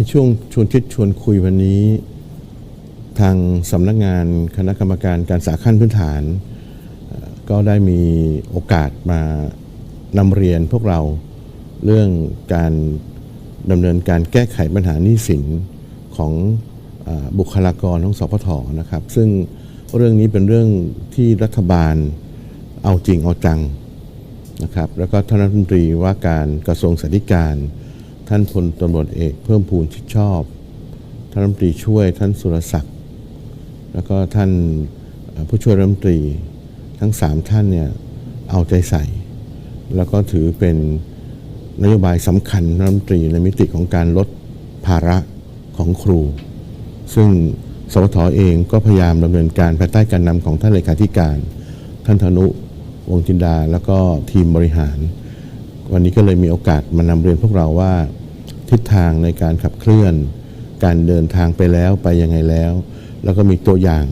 ในช่วงชวนคิดชวนคุยวันนี้ ทางสำนักงานคณะกรรมการการศึกษาขั้นพื้นฐาน ก็ได้มีโอกาสมานำเรียนพวกเราเรื่องการดำเนินการแก้ไขปัญหาหนี้สินของอบุคลากรของสพทนะครับ ซึ่งเรื่องนี้เป็นเรื่องที่รัฐบาลเอาจริงเอาจังนะครับ แล้วก็ท่านรัฐมนตรีว่าการกระทรวงสาธารณการ ท่านพลตำรวจเอกเพิ่มพูนชิดชอบ ท่านรัฐมนตรีช่วยท่านสุรศักดิ์ แล้วก็ท่านผู้ช่วยรัฐมนตรีทั้งสามท่านเนี่ยเอาใจใส่ แล้วก็ถือเป็นนโยบายสำคัญรัฐมนตรีในมิติของการลดภาระของครู ซึ่งสวทเองก็พยายามดำเนินการภายใต้การนำของท่านเลขาธิการ ท่านธนุวงจินดา แล้วก็ทีมบริหาร วันนี้ก็เลยมีโอกาสมานำเรียนพวกเราว่า ทิศทางในการขับเคลื่อน การเดินทางไปแล้วไปยังไงแล้ว แล้วก็มีตัวอย่าง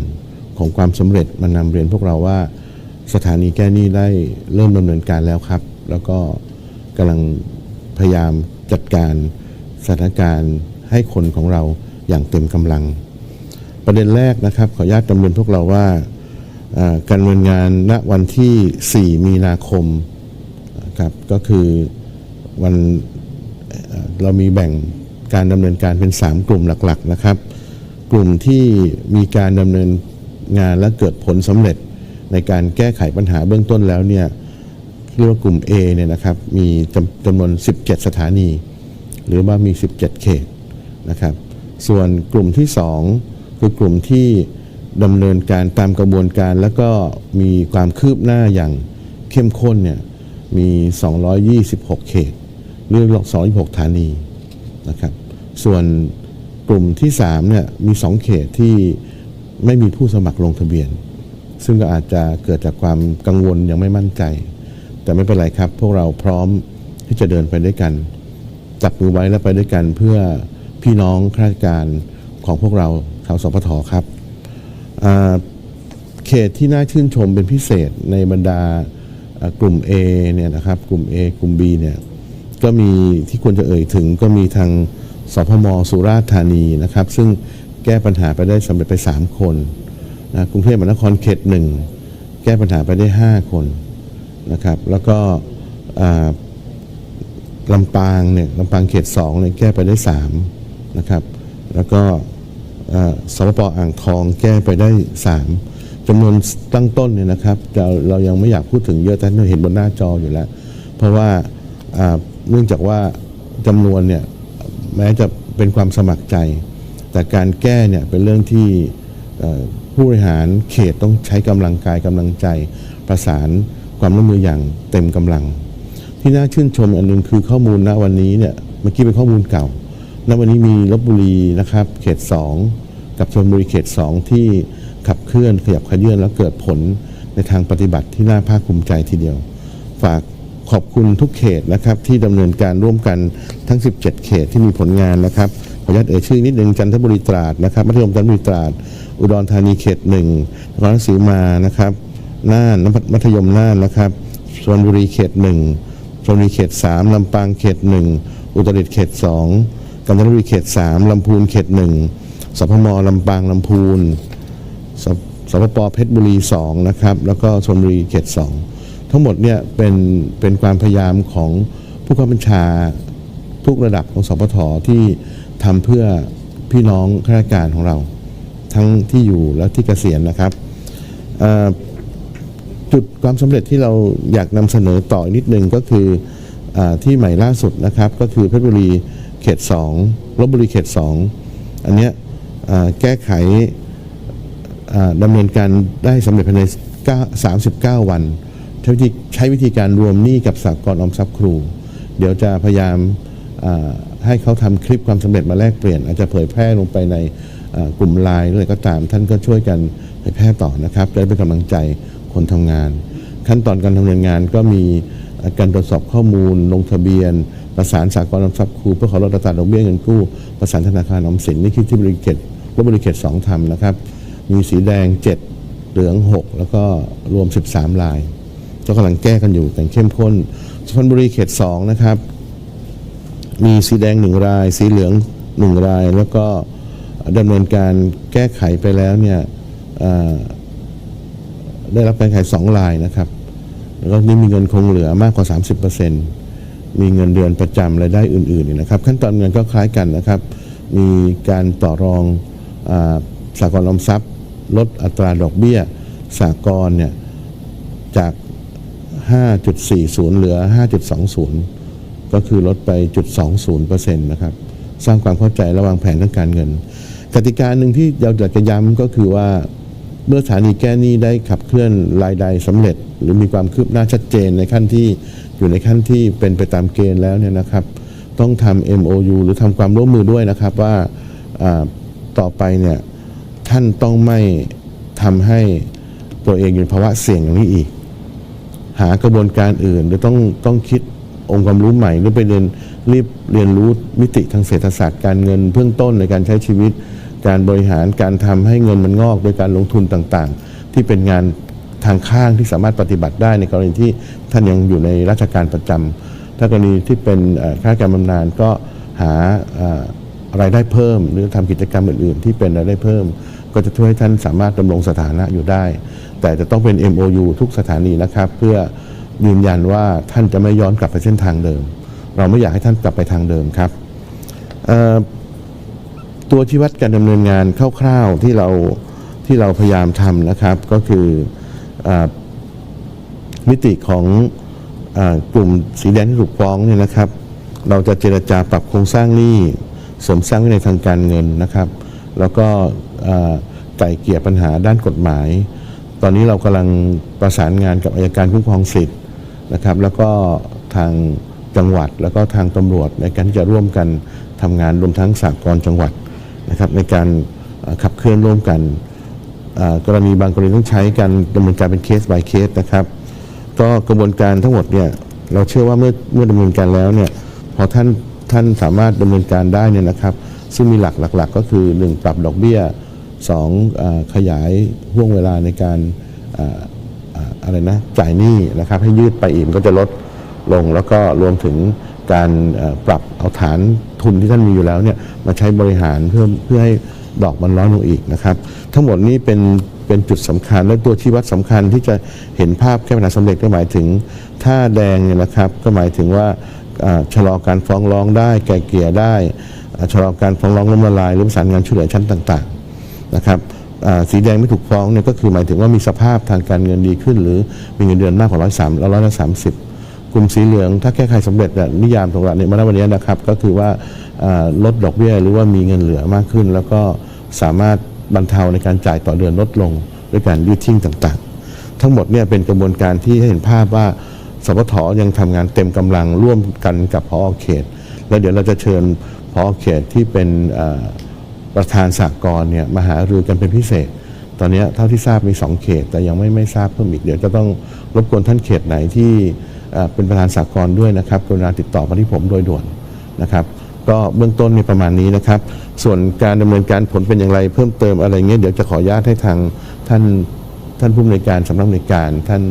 ของความสำเร็จมานำเรียนพวกเราว่าสถานีแก้หนี้ได้เริ่มดำเนินการแล้วครับ แล้วก็กำลังพยายามจัดการสถานการณ์ให้คนของเราอย่างเต็มกำลัง ประเด็นแรกนะครับขออนุญาตดำเนินพวกเราว่าการดำเนินงานณวันที่ 4 มีนาคมครับก็คือวัน เรามีแบ่งการดำเนินการเป็น 3 กลุ่มหลักๆนะครับ กลุ่มที่มีการดำเนินงานและเกิดผลสำเร็จในการแก้ไขปัญหาเบื้องต้นแล้วเนี่ยเรียกว่ากลุ่ม A เนี่ยนะครับมีจำจำนวน 17 สถานี หรือว่ามี 17 เขตนะครับ ส่วนกลุ่มที่ 2 คือกลุ่มที่ดำเนินการตามกระบวนการ แล้วก็มีความคืบหน้าอย่างเข้มข้นเนี่ยมี 226 เขต หรือ226ฐานีนะครับ ส่วนกลุ่มที่3เนี่ยมี 2 เขตที่ไม่มีผู้สมัครลงทะเบียน ซึ่งก็อาจจะเกิดจากความกังวลยังไม่มั่นใจ แต่ไม่เป็นไรครับ พวกเราพร้อมที่จะเดินไปด้วยกัน จับมือไว้แล้วไปด้วยกันเพื่อพี่น้องข้าราชการของพวกเราชาวสพทครับ เขตที่น่าชื่นชมเป็นพิเศษในบรรดาอ่ากลุ่ม A เนี่ยนะครับกลุ่ม A กลุ่ม B เนี่ย ก็มีที่ควรจะเอ่ยถึงก็มีทางสพมสุราษฎร์ธานีนะครับ ซึ่งแก้ปัญหาไปได้สำเร็จไป 3 คนนะกรุงเทพมหานครเขตหนึ่งแก้ปัญหาไปได้ 5 คนนะครับ แล้วก็ลำปางเนี่ยลำปางเขตสองเนี่ยแก้ไปได้สามนะครับ แล้วก็สปปอ่างทองแก้ไปได้สามจำนวนตั้งต้นเนี่ยนะครับเราเรายังไม่อยากพูดถึงเยอะแต่เราเห็นบนหน้าจออยู่แล้ว เพราะว่า เนื่องจากว่าจำนวนเนี่ยแม้จะเป็นความสมัครใจ แต่การแก้เนี่ยเป็นเรื่องที่ผู้บริหารเขตต้องใช้กำลังกายกำลังใจประสานความร่วมมืออย่างเต็มกำลัง ที่น่าชื่นชมอันนึงคือข้อมูลณวันนี้เนี่ยเมื่อกี้เป็นข้อมูลเก่าณวันนี้มีลบบุรีนะครับเขต 2 กับชลบุรีเขต 2 ที่ขับเคลื่อนขยับขยื่นแล้วเกิดผลในทางปฏิบัติที่น่าภาคภูมิใจทีเดียว ฝาก ขอบคุณทุกเขตนะครับที่ดำเนินการร่วมกันทั้ง 17 เขตที่มีผลงานนะครับขออนุญาตเอ่ยชื่อนิดนึงจันทบุรีตราดนะครับมัธยมจันทบุรีตราด อุดรธานีเขตหนึ่งนครราชสีมานะครับน่านมัธยมน่านนะครับชลบุรีเขตหนึ่งชลบุรีเขตสามลำปางเขตหนึ่งอุตรดิตถ์เขตสองกาญจนบุรีเขตสามลำพูนเขตหนึ่งสพมลำปางลำพูนสสพปเพชรบุรีสองนะครับแล้วก็ชลบุรีเขตสอง ทั้งหมดเนี่ยเป็นเป็นความพยายามของผู้ข้าบัญชาทุกระดับของสพทที่ทำเพื่อพี่น้องข้าราชการของเรา ทั้งที่อยู่และที่เกษียณนะครับจุดความสำเร็จที่เราอยากนำเสนอต่ออีกนิดนึงก็คืออที่ใหม่ล่าสุดนะครับ ก็คือเพชรบุรีเขต2ลบบุรีเขต 2 อันเนี้ยแก้ไขดำเนินการได้สำเร็จภายใน 39 วัน ใช้วิธีใช้วิธีการรวมหนี้กับสากลออมทรัพย์ครู เดี๋ยวจะพยายามให้เขาทำคลิปความสำเร็จมาแลกเปลี่ยน อาจจะเผยแพร่ลงไปในกลุ่มไลน์หรืออะไรก็ตาม ท่านก็ช่วยกันเผยแพร่ต่อนะครับจะได้เป็นกำลังใจคนทำงาน ขั้นตอนการดำเนินงานก็มีการตรวจสอบข้อมูล ลงทะเบียน ประสานสากลออมทรัพย์ครูเพื่อขอลดอัตราดอกเบี้ยเงินกู้ประสานธนาคารออมสินนี่คือที่บริเกตลบบริเกตสองทำนะครับ มีสีแดง 7 เหลือง 6 แล้วก็รวม 13 ลาย ก็กำลังแก้กันอยู่แต่เข้มข้นสุพรรณบุรีเขต2นะครับ มีสีแดง 1 ราย สีเหลืองหนึ่งราย แล้วก็ดำเนินการแก้ไขไปแล้วเนี่ยได้รับการแก้ไขสองรายนะครับแล้วก็นี่มีเงินคงเหลือมากกว่า 30%มีเงินเดือนประจำรายได้อื่นๆนี่นะครับ ขั้นตอนเงินก็คล้ายกันนะครับ มีการต่อรองอสากลออมทรัพย์ ลดอัตราดอกเบี้ยสากลเนี่ยจาก 5.40 เหลือ 5.20 ก็คือลดไป0.20%นะครับ สร้างความเข้าใจระหว่างแผนทางการเงิน กติกาหนึ่งที่เราอยากจะย้ำก็คือว่าเมื่อสถานีแก้หนี้ได้ขับเคลื่อนรายใดสำเร็จ หรือมีความคืบหน้าชัดเจนในขั้นที่อยู่ในขั้นที่เป็นไปตามเกณฑ์แล้วเนี่ยนะครับ ต้องทำ MOU หรือทำความร่วมมือด้วยนะครับว่าต่อไปเนี่ยท่านต้องไม่ทำให้ตัวเองอยู่ในภาวะเสี่ยงอย่างนี้อีก หากระบวนการอื่นหรือต้องต้องคิดองค์ความรู้ใหม่หรือไปเรียนรีบเรียนรู้มิติทางเศรษฐศาสตร์การเงินเบื้องต้นในการใช้ชีวิต การบริหารการทำให้เงินมันงอก โดยการลงทุนต่างๆ ที่เป็นงานทางข้างที่สามารถปฏิบัติได้ในกรณีที่ท่านยังอยู่ในราชการประจำถ้ากรณีที่เป็นข้าราชการบำนาญก็หาอ่อรายได้เพิ่ม หรือทำกิจกรรมอื่น ๆ ที่เป็นรายได้เพิ่ม ก็จะช่วยให้ท่านสามารถดำรงสถานะอยู่ได้ แต่จะต้องเป็น MOU ทุกสถานีนะครับ เพื่อยืนยันว่าท่านจะไม่ย้อนกลับไปเส้นทางเดิม เราไม่อยากให้ท่านกลับไปทางเดิมครับตัวชี้วัดการดำเนินงานคร่าวๆที่เราที่เราพยายามทำนะครับ ก็คืออมิติของอกลุ่มสีแดงที่ถูกฟ้องเนี่ยนะครับ เราจะเจรจาปรับโครงสร้างหนี้เสริมสร้างวินัยทางการเงินนะครับ แล้วก็ไก่เกลี่ยปัญหาด้านกฎหมาย ตอนนี้เรากำลังประสานงานกับอายการคุ้มครองสิทธิ์นะครับ แล้วก็ทางจังหวัดแล้วก็ทางตำรวจในการที่จะร่วมกันทำงานรวมทั้งสากลจังหวัดนะครับ ในการขับเคลื่อนร่วมกันกรณีบางกรณีต้องใช้การดำเนินการเป็นเคส by เคสนะครับ ก็กระบวนการทั้งหมดเนี่ยเราเชื่อว่าเมื่อเมื่อดำเนินการแล้วเนี่ยพอท่านท่านสามารถดำเนินการได้เนี่ยนะครับ ซึ่งมีหลักหลัก ๆ ก็คือ 1 ปรับดอกเบี้ย2อ่าขยายห่วงเวลาในการอะไรนะจ่ายหนี้นะครับให้ยืดไปอีกมันก็จะลดลง แล้วก็รวมถึงการปรับเอาฐานทุนที่ท่านมีอยู่แล้วเนี่ยมาใช้บริหารเพื่อเพื่อให้ดอกมันน้อยลงอีกนะครับ ทั้งหมดนี้เป็นเป็นจุดสำคัญและตัวชี้วัดสำคัญที่จะเห็นภาพแก้ปัญหาสำเร็จก็หมายถึง ถ้าแดงเนี่ยนะครับก็หมายถึงว่าชะลอการฟ้องร้องได้ แก่เกลี่ยได้ ชะลอการฟ้องร้องล้มละลายหรือประสานงานช่วยเหลือชั้นต่างๆนะครับสีแดงไม่ถูกฟ้องเนี่ยก็คือหมายถึงว่ามีสภาพทางการเงินดีขึ้น หรือมีเงินเดือนมากกว่าร้อยสามร้อยละสามสิบกลุ่มสีเหลืองถ้าแก้ไขสำเร็จเนี่ยนิยามของเราเนี่ยมาณวันนี้นะครับก็คือว่าลดดอกเบี้ยหรือว่ามีเงินเหลือมากขึ้น แล้วก็สามารถบรรเทาในการจ่ายต่อเดือนลดลงด้วยการยืดทิ้งต่างๆ ทั้งหมดเนี่ยเป็นกระบวนการที่ให้เห็นภาพว่าสพทยังทำงานเต็มกำลังร่วมกันกับพอเขต แล้วเดี๋ยวเราจะเชิญ พอเขตที่เป็นประธานสากลเนี่ยมาหารือกันเป็นพิเศษ ตอนนี้เท่าที่ทราบมี 2 เขต แต่ยังไม่ไม่ทราบเพิ่มอีกเดี๋ยวจะต้องรบกวนท่านเขตไหนที่เป็นประธานสากลด้วยนะครับกรุณาติดต่อมาที่ผมโดยด่วนนะครับ ก็เบื้องต้นมีประมาณนี้นะครับ ส่วนการดำเนินการผลเป็นอย่างไรเพิ่มเติมอะไรเงี้ยเดี๋ยวจะขออนุญาตให้ทางท่านท่านผู้อำนวยการสำนักอำนวยการท่าน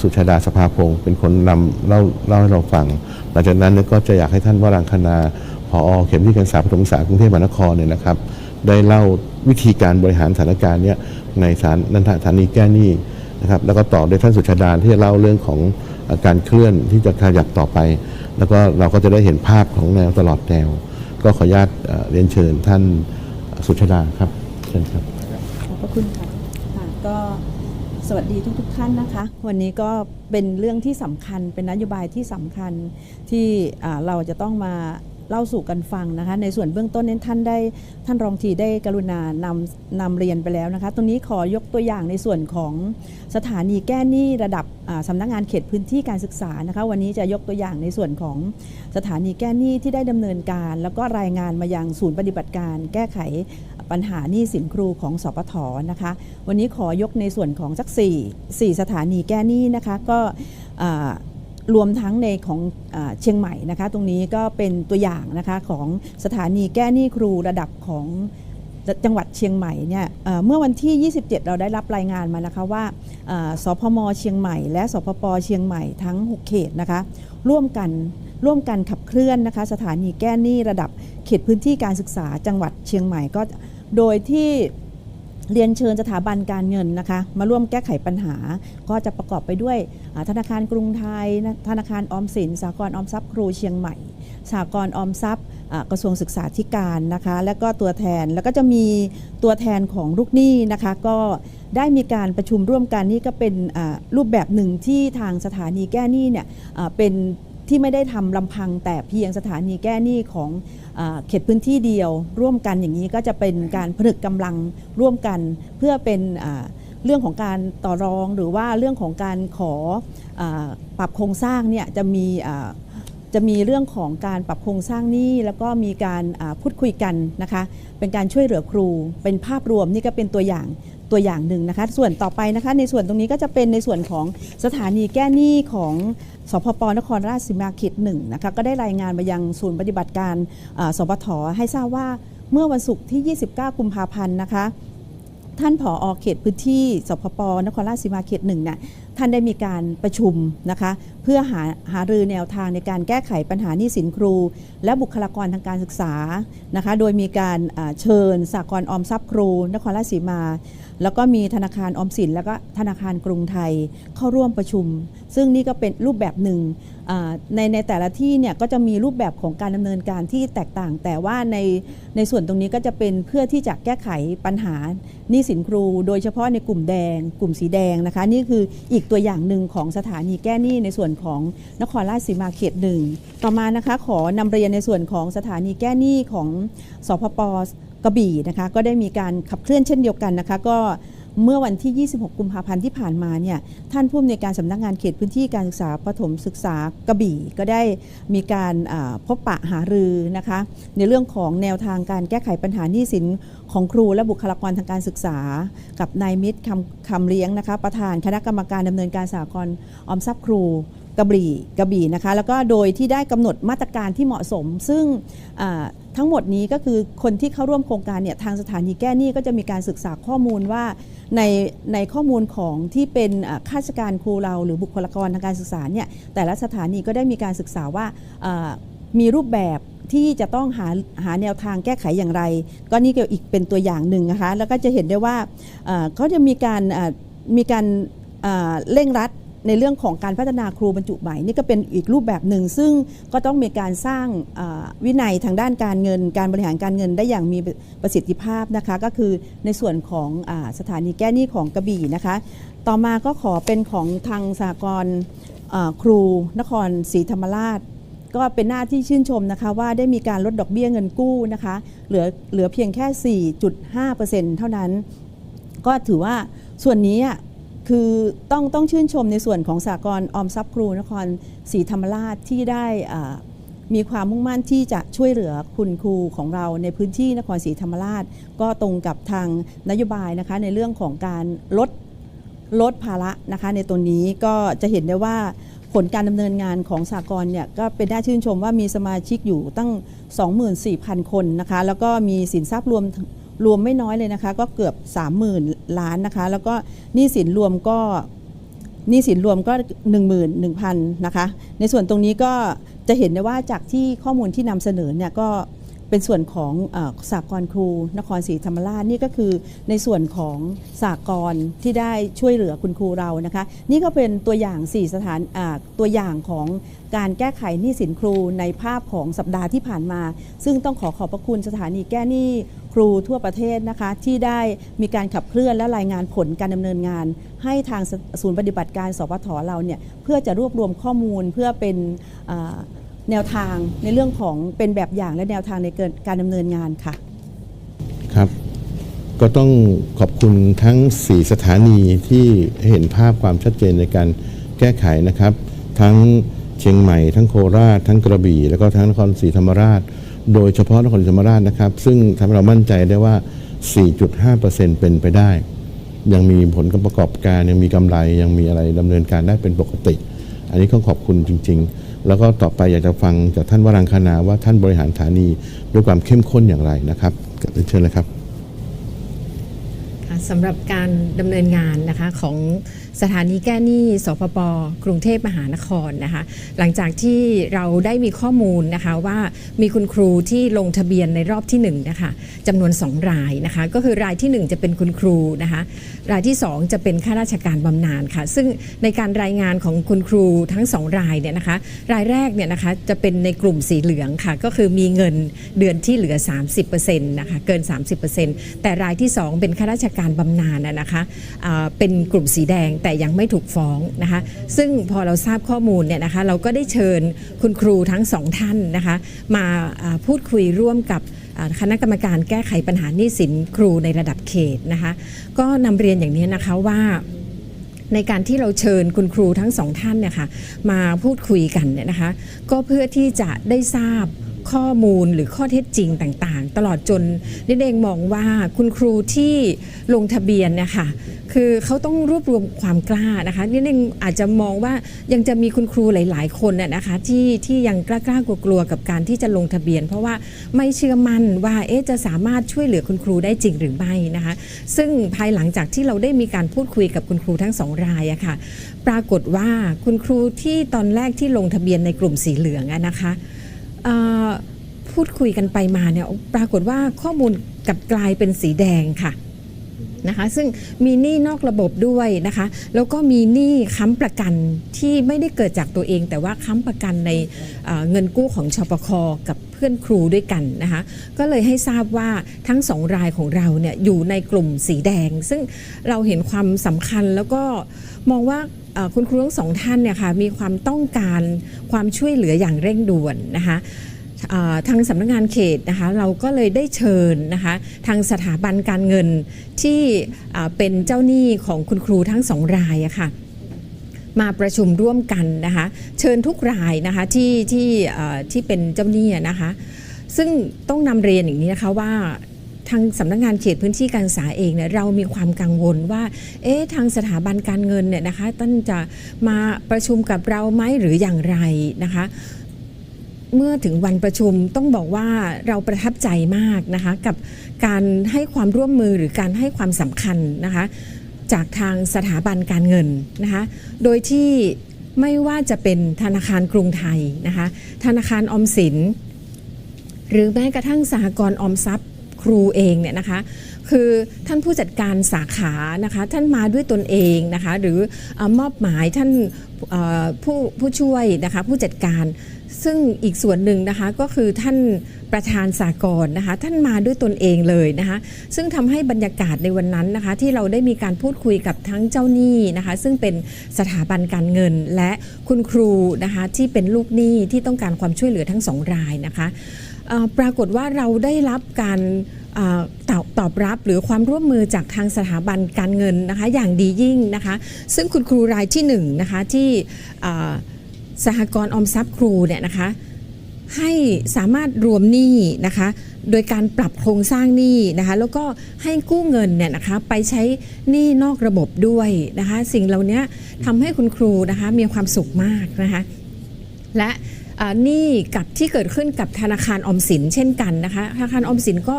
สุชาดาสภาพงศ์เป็นคนนำเล่าเล่าให้เราฟัง หลังจากนั้นก็จะอยากให้ท่านวรังคณา พอเข็มที่การศึกษาปฐมศึกษากรุงเทพมหานครเนี่ยนะครับ ได้เล่าวิธีการบริหารสถานการณ์เนี้ยในสานนันทสถานีแก้หนี้นะครับแล้วก็ต่อด้วยท่านสุชาดาที่จะเล่าเรื่องของการเคลื่อนที่จะขยับต่อไป แล้วก็เราก็จะได้เห็นภาพของแนวตลอดแนว ก็ขออนุญาตเรียนเชิญท่านสุชาดาครับเชิญครับขอบพระคุณค่ะค่ะก็สวัสดีทุกๆทท่านนะคะ วันนี้ก็เป็นเรื่องที่สำคัญเป็นนโยบายที่สำคัญที่เราจะต้องมา เล่าสู่กันฟังนะคะ ในส่วนเบื้องต้นนั้นท่านได้ท่านรองทีได้กรุณานำนำเรียนไปแล้วนะคะ ตรงนี้ขอยกตัวอย่างในส่วนของสถานีแก้หนี้ระดับอ่าสำนักงานเขตพื้นที่การศึกษานะคะ วันนี้จะยกตัวอย่างในส่วนของสถานีแก้หนี้ที่ได้ดำเนินการ แล้วก็รายงานมายังศูนย์ปฏิบัติการ แก้ไขปัญหาหนี้สินครูของสปทนะคะ วันนี้ขอยกในส่วนของสัก4 4สถานีแก้หนี้นะคะก็ รวมทั้งในของอเชียงใหม่นะคะ ตรงนี้ก็เป็นตัวอย่างนะคะของสถานีแก้หนี้ครูระดับของจังหวัดเชียงใหม่เนี่ยเมื่อวันที่ 27 เราได้รับรายงานมานะคะว่าอ่าสพมเชียงใหม่ และสพปเชียงใหม่ทั้ง 6 เขตนะคะ ร่วมกันร่วมกันขับเคลื่อนนะคะ สถานีแก้หนี้ระดับเขตพื้นที่การศึกษาจังหวัดเชียงใหม่ก็โดยที่ เรียนเชิญสถาบันการเงินนะคะมาร่วมแก้ไขปัญหา ก็จะประกอบไปด้วยธนาคารกรุงไทย ธนาคารออมสินสากลออมทรัพย์ครูเชียงใหม่สหกรณ์ออมทรัพย์กระทรวงศึกษาธิการนะคะ และก็ตัวแทนแล้วก็จะมีตัวแทนของลูกหนี้นะคะ ก็ได้มีการประชุมร่วมกันนี่ก็เป็นรูปแบบหนึ่งที่ทางสถานีแก้หนี้เนี่ยเป็นที่ไม่ได้ทำลำพังแต่เพียงสถานีแก้หนี้ของ เขตพื้นที่เดียว ร่วมกันอย่างนี้ก็จะเป็นการผลึกกำลังร่วมกัน เพื่อเป็นเรื่องของการต่อรองหรือว่าเรื่องของการขออปรับโครงสร้างเนี่ยจะมีจะมีเรื่องของการปรับโครงสร้างหนี้แล้วก็มีการพูดคุยกันนะคะ เป็นการช่วยเหลือครู เป็นภาพรวมนี่ก็เป็นตัวอย่าง ตัวอย่างหนึ่งนะคะ ส่วนต่อไปนะคะในส่วนตรงนี้ก็จะเป็นในส่วนของสถานีแก้หนี้ของสพปนครราชสีมาเขตหนึ่งนะคะก็ได้รายงานมายังศูนย์ปฏิบัติการสปทให้ทราบว่าเมื่อวันศุกร์ที่ 29 กุมภาพันธ์นะคะท่านผอเขตพื้นที่สพปนครราชสีมาเขตหนึ่งเนี่ยท่านได้มีการประชุมนะคะเพื่อหาหารือแนวทางในการแก้ไขปัญหาหนี้สินครู และบุคลากรทางการศึกษานะคะ โดยมีการเชิญสากลออมทรัพย์ครู นครราชสีมา แล้วก็มีธนาคารออมสิน แล้วก็ธนาคารกรุงไทยเข้าร่วมประชุม ซึ่งนี่ก็เป็นรูปแบบหนึ่งในในแต่ละที่เนี่ยก็จะมีรูปแบบของการดำเนินการที่แตกต่าง แต่ว่าในในส่วนตรงนี้ก็จะเป็นเพื่อที่จะแก้ไขปัญหาหนี้สินครู โดยเฉพาะในกลุ่มแดง กลุ่มสีแดงนะคะ นี่คืออีกตัวอย่างหนึ่งของสถานีแก้หนี้ในส่วนของนครราชสีมาเขตหนึ่งต่อมานะคะขอนำเรียนในส่วนของสถานีแก้หนี้ของสพปกระบี่นะคะก็ได้มีการขับเคลื่อนเช่นเดียวกันนะคะก็เมื่อวันที่ 26 กุมภาพันธ์ที่ผ่านมาเนี่ย ท่านผู้อำนวยการสำนักงานเขตพื้นที่การศึกษาประถมศึกษากระบี่ ก็ได้มีการพบปะหารือนะคะ ในเรื่องของแนวทางการแก้ไขปัญหาหนี้สินของครูและบุคลากรทางการศึกษา กับนายมิตรคำคำเลี้ยงนะคะ ประธานคณะกรรมการดำเนินการสหกรณ์ออมทรัพย์ครู กระบี่กระบี่นะคะแล้วก็โดยที่ได้กำหนดมาตรการที่เหมาะสม ซึ่งทั้งหมดนี้ก็คือคนที่เข้าร่วมโครงการเนี่ยทางสถานีแก้หนี้ก็จะมีการศึกษาข้อมูลว่าในในข้อมูลของที่เป็นข้าราชการครูเราหรือบุคลากรทางการศึกษาเนี่ยแต่ละสถานีก็ได้มีการศึกษาว่ามีรูปแบบที่จะต้องหาหาแนวทางแก้ไขอย่างไร ก็นี่ก็อีกเป็นตัวอย่างหนึ่งนะคะแล้วก็จะเห็นได้ว่าเขาจะมีการมีการเร่งรัด ในเรื่องของการพัฒนาครูบรรจุใหม่นี่ก็เป็นอีกรูปแบบหนึ่ง ซึ่งก็ต้องมีการสร้างวินัยทางด้านการเงิน การบริหารการเงินได้อย่างมีประสิทธิภาพนะคะ ก็คือในส่วนของอสถานีแก้หนี้ของกระบี่นะคะ ต่อมาก็ขอเป็นของทางสากลครูนครศรีธรรมราช ก็เป็นหน้าที่ชื่นชมนะคะว่าได้มีการลดดอกเบี้ยเงินกู้นะคะเหลือเหลือเพียงแค่ 4.5%เท่านั้น ก็ถือว่าส่วนนี้ คือต้องต้องชื่นชมในส่วนของสากลออมทรัพย์ครูนครศรีธรรมราชที่ได้มีความมุ่งมั่นที่จะช่วยเหลือคุณครูของเราในพื้นที่นครศรีธรรมราช ก็ตรงกับทางนโยบายนะคะในเรื่องของการลดลดภาระนะคะ ในตัวนี้ก็จะเห็นได้ว่าผลการดำเนินงานของสากลเนี่ยก็เป็นน่าชื่นชมว่ามีสมาชิกอยู่ตั้ง 24,000 คนนะคะ แล้วก็มีสินทรัพย์รวม รวมไม่น้อยเลยนะคะ ก็เกือบ 30,000 ล้านนะคะ แล้วก็หนี้สินรวมก็หนี้สินรวมก็ 11,000นะคะ ในส่วนตรงนี้ก็จะเห็นได้ว่าจากที่ข้อมูลที่นำเสนอเนี่ยก็ เป็นส่วนของอสากลครูนครศรีธรรมราชนี่ก็คือในส่วนของสากลที่ได้ช่วยเหลือคุณครูเรานะคะ นี่ก็เป็นตัวอย่าง 4 สถานตัวอย่างของการแก้ไขหนี้สินครูในภาพของสัปดาห์ที่ผ่านมา ซึ่งต้องขอขอบพระคุณสถานีแก้หนี้ครูทั่วประเทศนะคะ ที่ได้มีการขับเคลื่อนและรายงานผลการดำเนินงาน ให้ทางศูนย์ปฏิบัติการสปทเราเนี่ยเพื่อจะรวบรวมข้อมูลเพื่อเป็นอ แนวทางในเรื่องของเป็นแบบอย่างและแนวทางในเกินการดำเนินงานค่ะ ครับ ก็ต้องขอบคุณทั้ง 4 สถานีที่เห็นภาพความชัดเจนในการแก้ไขนะครับ ทั้งเชียงใหม่ ทั้งโคราช ทั้งกระบี่ แล้วก็ทั้งนครศรีธรรมราช โดยเฉพาะนครศรีธรรมราชนะครับ ซึ่งทำให้เรามั่นใจได้ว่า 4.5%เป็นไปได้ ยังมีผลประกอบการยังมีกำไรยังมีอะไรดำเนินการได้เป็นปกติ อันนี้ต้องขอบคุณจริง ๆ แล้วก็ต่อไปอยากจะฟังจากท่านวรังคณาว่าท่านบริหารสถานีด้วยความเข้มข้นอย่างไรนะครับเชิญเลยครับ ค่ะสำหรับการดำเนินงานนะคะของสถานีแก้หนี้สปปกรุงเทพมหานครนะคะหลังจากที่เราได้มีข้อมูลนะคะว่ามีคุณครูที่ลงทะเบียนในรอบที่1นงนะคะจำนวน 2 รายนะคะก็คือรายทีหนึ่1 จะเป็นคุณครูนะคะรายที่ 2 จะเป็นข้าราชการบำนาญค่ะ ซึ่งในการรายงานของคุณครูทั้ง 2 รายเนี่ยนะคะรายแรกเนี่ยนะคะจะเป็นในกลุ่มสีเหลืองค่ะก็คือมีเงินเดือนที่เหลือ 30%นะคะเกิน 30%แต่รายที่ 2 เป็นข้าราชการการบำนาญนะคะเป็นกลุ่มสีแดงแต่ยังไม่ถูกฟ้องนะคะซึ่งพอเราทราบข้อมูลเนี่ยนะคะเราก็ได้เชิญคุณครูทั้งสองท่านนะคะมาพูดคุยร่วมกับคณะกรรมการแก้ไขปัญหาหนี้สินครูในระดับเขตนะคะก็นำเรียนอย่างนี้นะคะว่าในการที่เราเชิญคุณครูทั้งสองท่านเนี่ยค่ะมาพูดคุยกันเนี่ยนะคะก็เพื่อที่จะได้ทราบ ข้อมูลหรือข้อเท็จจริงต่างๆ ตลอดจนนิดเองมองว่าคุณครูที่ลงทะเบียนเนี่ยค่ะคือเขาต้องรวบรวมความกล้านะคะนิดเองอาจจะมองว่ายังจะมีคุณครูหลาย ๆ คนน่ะนะคะที่ที่ยังกล้าๆกลัวๆกับการที่จะลงทะเบียน เพราะว่าไม่เชื่อมั่นว่าเอ๊ะจะสามารถช่วยเหลือคุณครูได้จริงหรือไม่นะคะซึ่งภายหลังจากที่เราได้มีการพูดคุยกับคุณครูทั้งสองรายอะค่ะปรากฏว่าคุณครูที่ตอนแรกที่ลงทะเบียนในกลุ่มสีเหลืองอะนะคะ พูดคุยกันไปมาเนี่ยปรากฏว่าข้อมูลกับกลายเป็นสีแดงค่ะนะคะซึ่งมีหนี้นอกระบบด้วยนะคะ แล้วก็มีหนี้ค้ำประกันที่ไม่ได้เกิดจากตัวเอง แต่ว่าค้ำประกันในเงินกู้ของชปคกับ พื่อนครูด้วยกันนะคะก็เลยให้ทราบว่าทั้งสองรายของเราเนี่ยอยู่ในกลุ่มสีแดง ซึ่งเราเห็นความสำคัญแล้วก็มองว่าคุณครูทั้งสองท่านเนี่ยค่ะมีความต้องการความช่วยเหลืออย่างเร่งด่วนนะคะทางสำนักงานเขตนะคะเราก็เลยได้เชิญนะคะทางสถาบันการเงินที่เอ่อเป็นเจ้าหนี้ของคุณครูทั้งสองรายอะค่ะ มาประชุมร่วมกันนะคะ เชิญทุกรายนะคะที่ที่ที่เป็นเจ้าหนี้นะคะ ซึ่งต้องนำเรียนอย่างนี้นะคะว่าทางสำนักงานเขตพื้นที่การศึกษาเองเนี่ยเรามีความกังวลว่า เอ๊ะทางสถาบันการเงินเนี่ยนะคะท่านจะมาประชุมกับเราไหมหรืออย่างไรนะคะ เมื่อถึงวันประชุมต้องบอกว่าเราประทับใจมากนะคะ กับการให้ความร่วมมือหรือการให้ความสำคัญนะคะ จากทางสถาบันการเงินนะคะโดยที่ไม่ว่าจะเป็นธนาคารกรุงไทยนะคะธนาคารออมสิน หรือแม้กระทั่งสหกรณ์ออมทรัพย์ครูเองเนี่ยนะคะคือท่านผู้จัดการสาขานะคะท่านมาด้วยตนเองนะคะหรืออมอบหมายท่านผู้ผู้ช่วยนะคะผู้จัดการ ซึ่งอีกส่วนหนึ่งนะคะก็คือท่านประธานสากลนะคะท่านมาด้วยตนเองเลยนะคะซึ่งทำให้บรรยากาศในวันนั้นนะคะที่เราได้มีการพูดคุยกับทั้งเจ้าหนี้นะคะซึ่งเป็นสถาบันการเงินและคุณครูนะคะที่เป็นลูกหนี้ที่ต้องการความช่วยเหลือทั้งสองรายนะคะปรากฏว่าเราได้รับการอตอบตอบรับหรือความร่วมมือจากทางสถาบันการเงินนะคะอย่างดียิ่งนะคะ ซึ่งคุณครูรายที่หนึ่งนะคะที่ สหกรณ์ออมทรัพย์ครูเนี่ยนะคะให้สามารถรวมหนี้นะคะ โดยการปรับโครงสร้างหนี้นะคะ แล้วก็ให้กู้เงินเนี่ยนะคะไปใช้หนี้นอกระบบด้วยนะคะ สิ่งเหล่านี้ทำให้คุณครูนะคะมีความสุขมากนะคะ และ หนี้กับที่เกิดขึ้นกับธนาคารออมสินเช่นกันนะคะธนาคารออมสินก็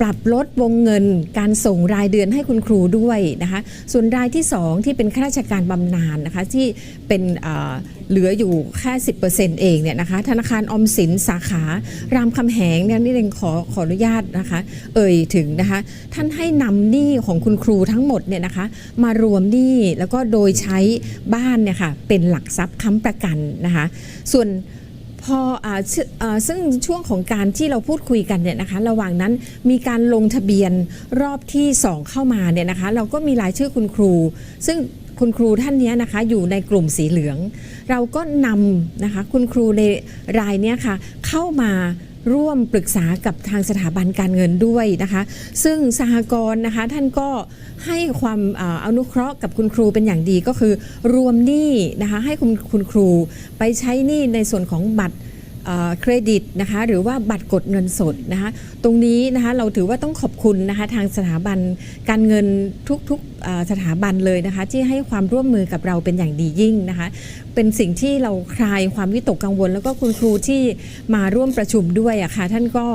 ปรับลดวงเงินการส่งรายเดือนให้คุณครูด้วยนะคะส่วนรายที่ 2 ที่เป็นข้าราชการบำนาญนะคะที่เป็นเหลืออยู่แค่10%เองเนี่ยนะคะธนาคารออมสินสาขารามคำแหงเนี่ยนี่เองขอขออนุญาตนะคะ เอ่ยถึงนะคะท่านให้นำหนี้ของคุณครูทั้งหมดเนี่ยนะคะมารวมหนี้แล้วก็โดยใช้บ้านเนี่ยค่ะเป็นหลักทรัพย์ค้ำประกันนะคะส่วน พออาซึ่งอ่าซึ่งช่วงของการที่เราพูดคุยกันเนี่ยนะคะ ระหว่างนั้นมีการลงทะเบียนรอบที่ 2 เข้ามาเนี่ยนะคะ เราก็มีรายชื่อคุณครู ซึ่งคุณครูท่านนี้นะคะอยู่ในกลุ่มสีเหลือง เราก็นำนะคะคุณครูในรายเนี้ยค่ะเข้ามา ร่วมปรึกษากับทางสถาบันการเงินด้วยนะคะ ซึ่งสหกรณ์นะคะท่านก็ให้ความอนุเคราะห์กับคุณครูเป็นอย่างดีก็คือ รวมหนี้นะคะให้คุณคุณครูไปใช้หนี้ในส่วนของบัตร เครดิตนะคะหรือว่าบัตรกดเงินสดนะคะตรงนี้นะคะเราถือว่าต้องขอบคุณนะคะทางสถาบันการเงินทุกๆสถาบันเลยนะคะที่ให้ความร่วมมือกับเราเป็นอย่างดียิ่งนะคะเป็นสิ่งที่เราคลายความวิตกกังวล แล้วก็คุณครูที่มาร่วมประชุมด้วยอะค่ะท่านก็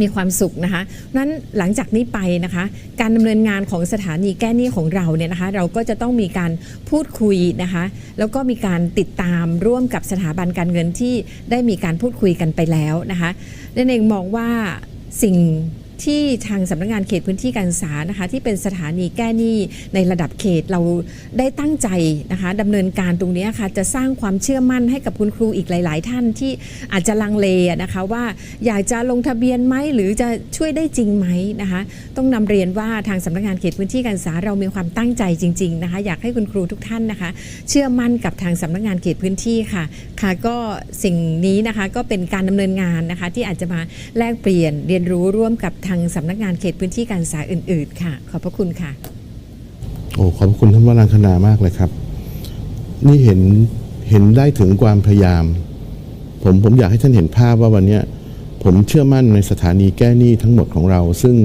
มีความสุขนะคะนั้นหลังจากนี้ไปนะคะ การดำเนินงานของสถานีแก้หนี้ของเราเนี่ยนะคะ เราก็จะต้องมีการพูดคุยนะคะ แล้วก็มีการติดตามร่วมกับสถาบันการเงินที่ได้มีการพูดคุยกันไปแล้วนะคะนั่นเองมองว่าสิ่ง ที่ทางสำนักงานเขตพื้นที่การศึกษานะคะที่เป็นสถานีแก้หนี้ในระดับเขตเราได้ตั้งใจนะคะดำเนินการตรงนี้ค่ะจะสร้างความเชื่อมั่นให้กับคุณครูอีกหลาย ๆ ท่านที่อาจจะลังเลนะคะว่าอยากจะลงทะเบียนไหมหรือจะช่วยได้จริงไหมนะคะต้องนำเรียนว่าทางสำนักงานเขตพื้นที่การศึกษาเรามีความตั้งใจจริง ๆ นะคะอยากให้คุณครูทุกท่านนะคะ เชื่อมั่นกับทางสำนักงานเขตพื้นที่ค่ะค่ะก็สิ่งนี้นะคะก็เป็นการดำเนินงานนะคะที่อาจจะมาแลกเปลี่ยนเรียนรู้ร่วมกับทางสำนักงานเขตพื้นที่การศึกษาอื่น ๆ ค่ะ ขอบพระคุณค่ะ โอ้ขอบคุณท่านวรังคณามากเลยครับ นี่เห็นเห็นได้ถึงความพยายาม ผมผมอยากให้ท่านเห็นภาพว่าวันนี้ผมเชื่อมั่นในสถานีแก้หนี้ทั้งหมดของเรา ซึ่ง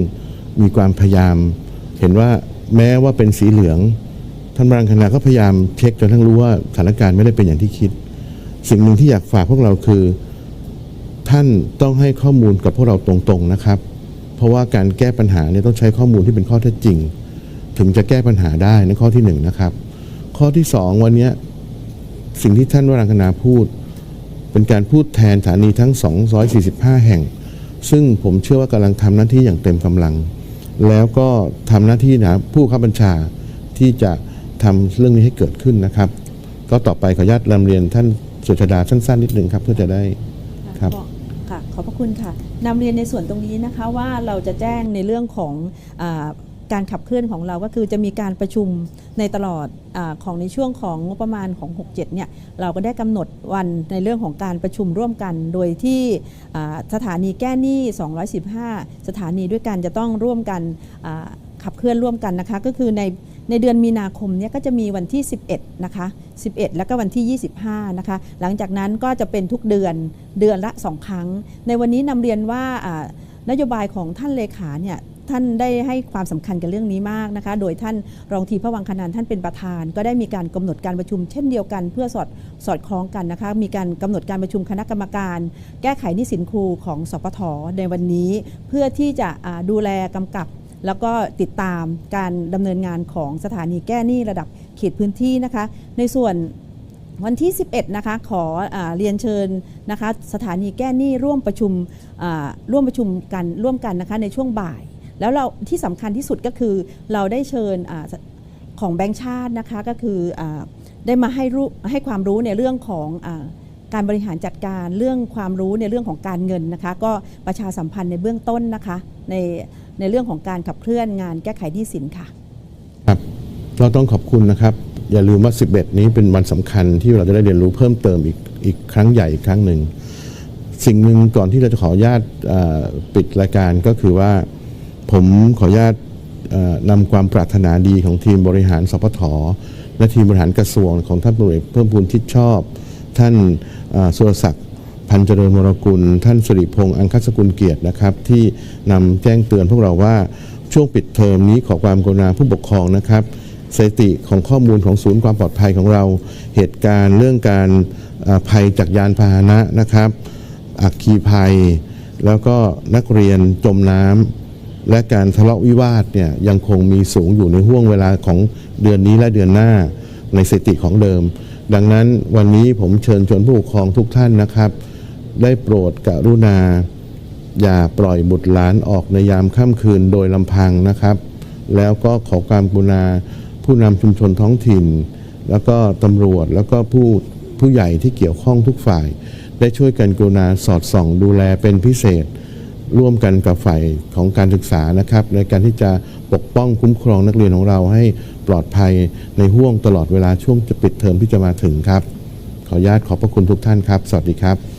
มีความพยายาม เห็นว่าแม้ว่าเป็นสีเหลือง ท่านวรังคณาก็พยายามเช็คจนทั้งรู้ว่าสถานการณ์ไม่ได้เป็นอย่างที่คิด สิ่งหนึ่งที่อยากฝากพวกเราคือ ท่านต้องให้ข้อมูลกับพวกเราตรงๆนะครับ เพราะว่าการแก้ปัญหาเนี่ยต้องใช้ข้อมูลที่เป็นข้อเท็จจริง ถึงจะแก้ปัญหาได้ในข้อที่หนึ่งนะครับ ข้อที่สองวันเนี้ยสิ่งที่ท่านวรังคณาพูด เป็นการพูดแทนสถานีทั้ง 245 แห่ง ซึ่งผมเชื่อว่ากำลังทำหน้าที่อย่างเต็มกำลัง แล้วก็ทำหน้าที่นะผู้ข้าบัญชาที่จะทำเรื่องนี้ให้เกิดขึ้นนะครับ ก็ต่อไปขออนุญาตนำเรียนท่านสุชาดาสั้นๆนิดหนึ่งครับเพื่อจะได้ครับก็ค่ะ ขอบพระคุณค่ะนำเรียนในส่วนตรงนี้นะคะว่าเราจะแจ้งในเรื่องของอการขับเคลื่อนของเราก็คือจะมีการประชุมในตลอดอของในช่วงของงบประมาณของ 67 เนี่ยเราก็ได้กำหนดวันในเรื่องของการประชุมร่วมกัน โดยที่สถานีแก้หนี้ 215 สถานีด้วยกันจะต้องร่วมกันขับเคลื่อนร่วมกันนะคะ ก็คือใน ในเดือนมีนาคมเนี่ยก็จะมีวันที่ 11 นะคะ 11 แล้วก็วันที่ 25 นะคะ หลังจากนั้นก็จะเป็นทุกเดือนเดือนละ 2 ครั้ง ในวันนี้นำเรียนว่านโยบายของท่านเลขาเนี่ยท่านได้ให้ความสำคัญกับเรื่องนี้มากนะคะ โดยท่านรองทีพระวังคณานท่านเป็นประธาน ก็ได้มีการกำหนดการประชุมเช่นเดียวกันเพื่อสอดสอดคล้องกันนะคะ มีการกำหนดการประชุมคณะกรรมการ แก้ไขนี้สินครูของสปทในวันนี้ เพื่อที่จะดูแลกำกับ แล้วก็ติดตามการดำเนินงานของสถานีแก้หนี้ระดับเขตพื้นที่นะคะ ในส่วนวันที่ 11 นะคะ ขออเรียนเชิญนะคะ สถานีแก้หนี้ร่วมประชุมร่วมประชุมกันร่วมกันนะคะในช่วงบ่าย แล้วเราที่สำคัญที่สุดก็คือเราได้เชิญอของแบงค์ชาตินะคะก็คืออได้มาให้รู้ให้ความรู้ในเรื่องของอ การบริหารจัดการเรื่องความรู้ในเรื่องของการเงินนะคะ ก็ประชาสัมพันธ์ในเบื้องต้นนะคะ ในในเรื่องของการขับเคลื่อนงานแก้ไขหนี้สินค่ะครับเราต้องขอบคุณนะครับ อย่าลืมว่า 11 นี้เป็นวันสำคัญที่เราจะได้เรียนรู้เพิ่มเติมอีกอีกครั้งใหญ่อีกครั้งหนึ่งสิ่งหนึ่งก่อนที่เราจะขออนุญาตปิดรายการก็คือว่าผมขออนุญาตนำความปรารถนาดีของทีมบริหารสพทและทีมบริหารกระทรวงของท่านพลเอกเพิ่มพูนชิดชอบ ท่านสุรศักดิ์พันเจริญมรกุล ท่านสิริพงษ์อังคสกุลเกียรตินะครับ ที่นำแจ้งเตือนพวกเราว่าช่วงปิดเทอมนี้ขอความกรุณาผู้ปกครองนะครับสถิติของข้อมูลของศูนย์ความปลอดภัยของเรา เหตุการณ์เรื่องการภัยจากยานพาหนะนะครับ อักคีภัย แล้วก็นักเรียนจมน้ำและการทะเลาะวิวาทเนี่ยยังคงมีสูงอยู่ในห่วงเวลาของเดือนนี้และเดือนหน้าในสถิติของเดิม ดังนั้นวันนี้ผมเชิญชวนผู้ปกครองทุกท่านนะครับ ได้โปรดกรุณา อย่าปล่อยบุตรหลานออกในยามค่ำคืนโดยลำพังนะครับ แล้วก็ขอความกรุณาผู้นำชุมชนท้องถิ่น แล้วก็ตำรวจแล้วก็ผู้ผู้ใหญ่ที่เกี่ยวข้องทุกฝ่าย ได้ช่วยกันกรุณาสอดส่องดูแลเป็นพิเศษ ร่วมกันกับฝ่ายของการศึกษานะครับ ในการที่จะปกป้องคุ้มครองนักเรียนของเราให้ ปลอดภัยในห่วงตลอดเวลาช่วงจะปิดเทอมที่จะมาถึงครับ ขออนุญาตขอบพระคุณทุกท่านครับ สวัสดีครับ